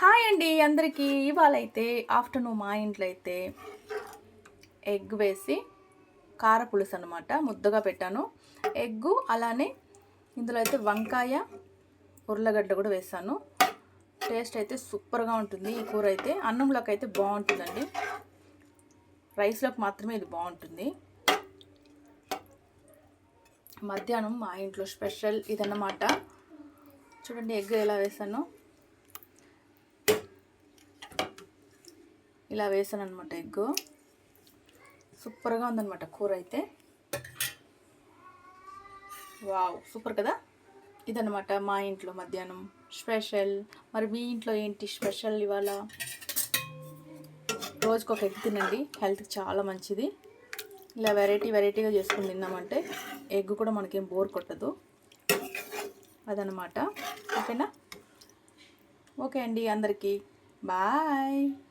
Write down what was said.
Hi అండి అందరికీ. ఇవాళ అయితే ఆఫ్టర్నూన్ మా ఇంట్లో అయితే ఎగ్ వేసి కార పులుసు అనమాట ముద్దగా పెట్టాను. ఎగ్గు అలానే ఇందులో అయితే వంకాయ ఉర్లగడ్డ కూడా వేసాను. టేస్ట్ అయితే సూపర్గా ఉంటుంది ఈ కూర అయితే అన్నంలోకి అయితే బాగుంటుందండి. రైస్లోకి మాత్రమే ఇది బాగుంటుంది. మధ్యాహ్నం మా ఇంట్లో స్పెషల్ ఇదన్నమాట. చూడండి ఎగ్ ఎలా వేసాను. ఇలా వేసాను అనమాట ఎగ్ సూపర్గా ఉందన్నమాట కూర అయితే. వావ్ సూపర్ కదా? ఇదన్నమాట మా ఇంట్లో మధ్యాహ్నం స్పెషల్. మరి మీ ఇంట్లో ఏంటి స్పెషల్ ఇవాళ? రోజుకు ఒక ఎగ్ తినండి హెల్త్కి చాలా మంచిది. ఇలా వెరైటీ వెరైటీగా చేసుకుని తిన్నామంటే ఎగ్ కూడా మనకేం బోర్ కొట్టదు. అదనమాట ఓకేనా? ఓకే అండి అందరికీ. బాయ్.